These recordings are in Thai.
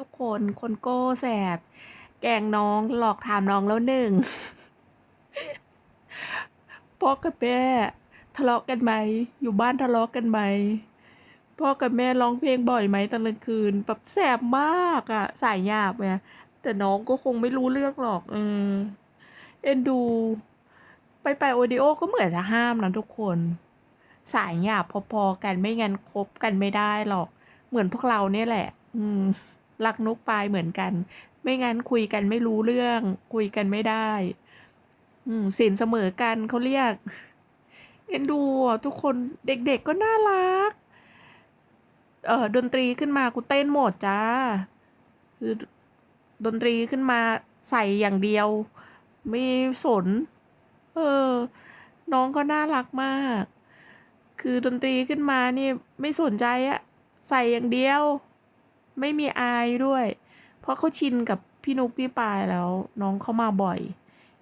ทุกคนคนโก้แสบ แกงน้องหลอกถามน้องแล้วหนึ่งพ่อกับแม่ทะเลาะกันไหม อยู่บ้านทะเลาะกันไหม พ่อกับแม่ร้องเพลงบ่อยไหมตอนกลางคืนแบบแสบมากอะสายหยาบไงแต่น้องก็คงไม่รู้เรื่องหรอกเออเอ็นดู ไปไปโอดิโอก็เหมือนจะห้ามนะทุกคน สายหยาบพอๆกันไม่งั้นคบกันไม่ได้หรอก เหมือนพวกเราเนี่ยแหละ อืม รักนุกปายเหมือนกัน ไม่งั้นคุยกันไม่รู้เรื่อง คุยกันไม่ได้ อืมสินเสมอกันเขาเรียกเอ็นดูทุกคนเด็กๆก็น่ารัก เออดนตรีขึ้นมากูเต้นหมดจ้าคือดนตรีขึ้นมาใส่อย่างเดียว ไม่สน เออ น้องก็น่ารักมาก คือดนตรีขึ้นมานี่ไม่สนใจอะใส่อย่างเดียว ไม่มีอายด้วย เพราะเขาชินกับพี่นุกพี่ปายแล้ว น้องเขามาบ่อย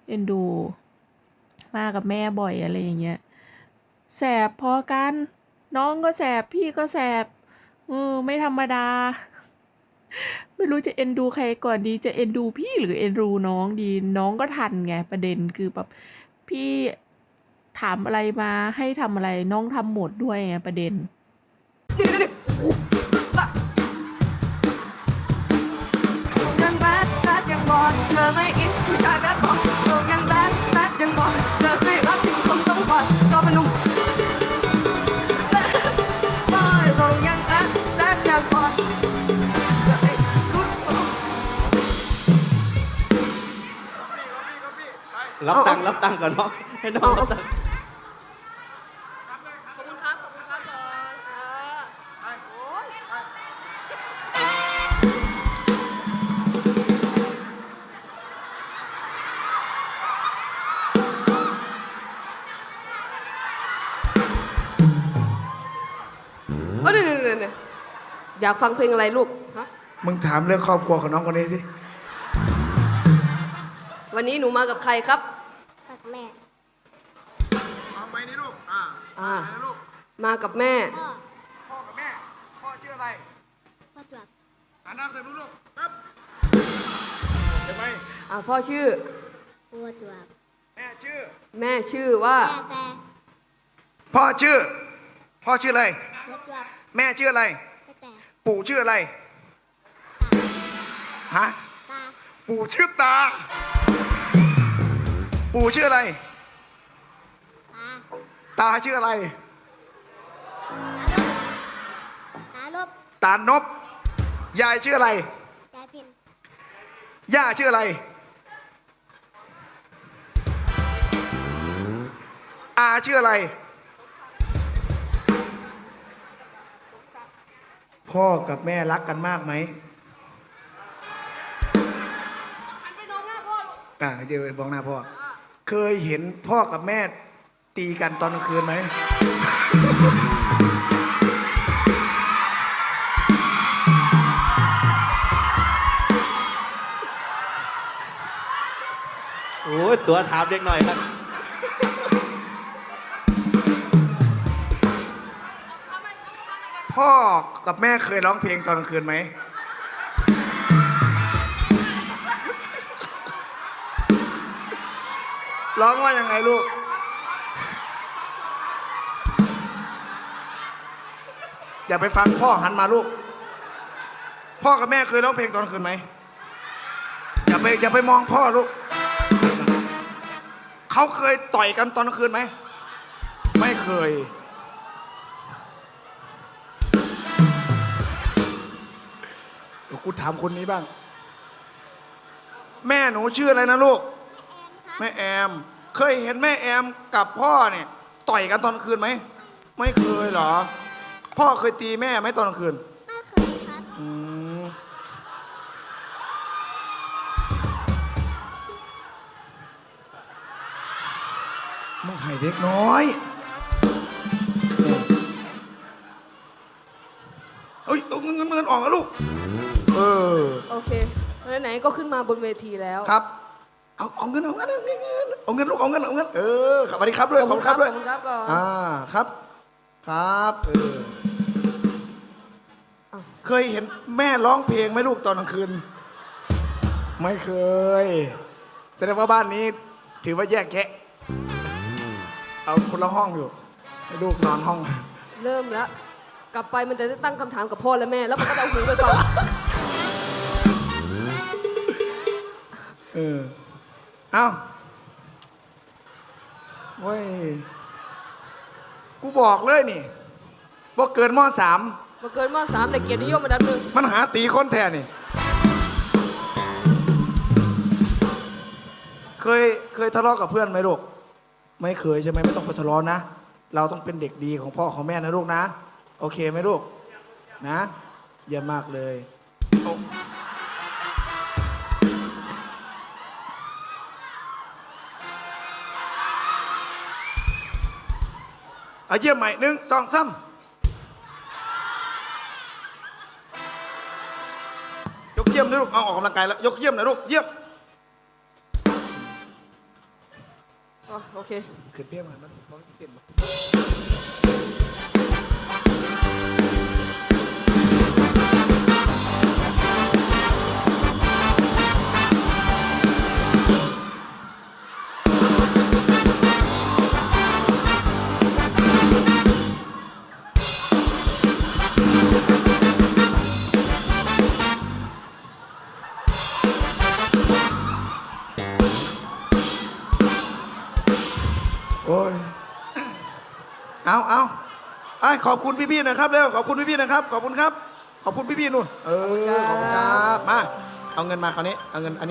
เอ็นดู มากับแม่บ่อยอะไรอย่างเงี้ยแสบพอกัน น้องก็แสบพี่ก็แสบเออไม่ธรรมดา ไม่รู้จะเอ็นดูใครก่อนดีจะเอ็นดูพี่หรือเอ็นดูน้องดี น้องก็ทันไงประเด็นคือแบบพี่ถามอะไรมาให้ทำอะไรน้องทำหมดด้วยไงประเด็น รับตังค์รับตังค์ก่อนน้องให้น้องรับตังค์ขอบคุณครับ ขอบคุณครับก่อนอ่าโอ้ยเอ้ยเนี่ยเนี่ยเนี่ยอยากฟังเพลงอะไรลูกฮะมึงถามเรื่องครอบครัวของน้องคนนี้สิ วันนี้หนูมากับใครครับ ตักแม่ เอาไปนี่ลูก อ่าอ่าไปนะลูก มากับแม่ พ่อพ่อกับแม่ พ่อชื่ออะไรพ่อจวบอ่านน้ำใส่ลูกลูกปั๊บใช่ไหมอ่าพ่อชื่อ พ่อจวบแม่ชื่อ แม่ชื่อว่า แม่แต่พ่อชื่อ พ่อชื่ออะไร พ่อจวบแม่ชื่ออะไร แม่แต่ปู่ชื่ออะไร ฮะ ตาปู่ชื่อตา ปู่ชื่ออะไร ตาตาชื่ออะไร ตาลบตานบยายชื่ออะไร ยายพินย่าชื่ออะไร อาชื่ออะไร พ่อกับแม่รักกันมากไหมอ่าเดี๋ยวบอกหน้าพ่อ เคยเห็นพ่อกับแม่ตีกันตอนกลางคืนไหม โอ้ยตัวถามเด็กหน่อยครับ พ่อกับแม่เคยร้องเพลงตอนกลางคืนไหม ร้องว่ายังไงลูก อย่าไปฟังพ่อหันมาลูก พ่อกับแม่เคยร้องเพลงตอนคืนไหม อย่าไปอย่าไปมองพ่อลูก เขาเคยต่อยกันตอนคืนไหม ไม่เคยเดี๋ยวกูถามคนนี้บ้าง แม่หนูชื่ออะไรนะลูก แม่แอม เคยเห็นแม่แอมกับพ่อเนี่ย ต่อยกันตอนคืนไหม ไม่เคยเหรอ พ่อเคยตีแม่ไหมตอนกลางคืน ไม่เคยครับอืมมึงให้เด็กน้อย เอ้ยเอาเงินเงินเงินออกนะลูก เออ โอเคไหนๆก็ขึ้นมาบนเวทีแล้ว ครับ เอาเอาเงินเอาเงินเอาเงินเอาเงินลูกเอาเงินเอาเงินเออครับสวัสดีครับด้วยขอบคุณครับด้วยขอบคุณครับก่อนอ่าครับ ครับเอออ้าวเคยเห็นแม่ร้องเพลงไหมลูกตอนกลางคืน ไม่เคย แสดงว่าบ้านนี้ ถือว่าแยกแยะเอาคนละห้องอยู่ ให้ลูกนอนห้อง เริ่มแล้วกลับไปมันจะได้ตั้งคำถามกับพ่อและแม่ แล้วมันก็จะเอาหูไปฟัง เออ เอาเว้ย กูบอกเลยนี่ว่าเกินมสาม มาเกินมสามในเกียรตินิยมอันดับหนึ่งมันหาตีคนแทนนี่ เคยเคยทะเลาะกับเพื่อนไหมลูก ไม่เคยใช่ไหมไม่ต้องไปทะเลาะนะ เราต้องเป็นเด็กดีของพ่อของแม่นะลูกนะ โอเคไหมลูก นะเยี่ยมมากเลย โอ้ เอาเยี่ยมใหม่หนึ่งสองสามยกเยี่ยมนะลูกเอาออกกำลังกายแล้ว ยกเยี่ยมนะลูกเยี่ยมอ๋อโอเค ขึ้นเพียงมันมันมันเต้นบ่ โอ้ย เอาเอาไอ้ขอบคุณพี่ๆนะครับเร็วขอบคุณพี่ๆนะครับ ขอบคุณครับ ขอบคุณพี่ๆนู่น เออ ขอบคุณครับ มา เอาเงินมาคราวนี้ เอาเงินอันนี้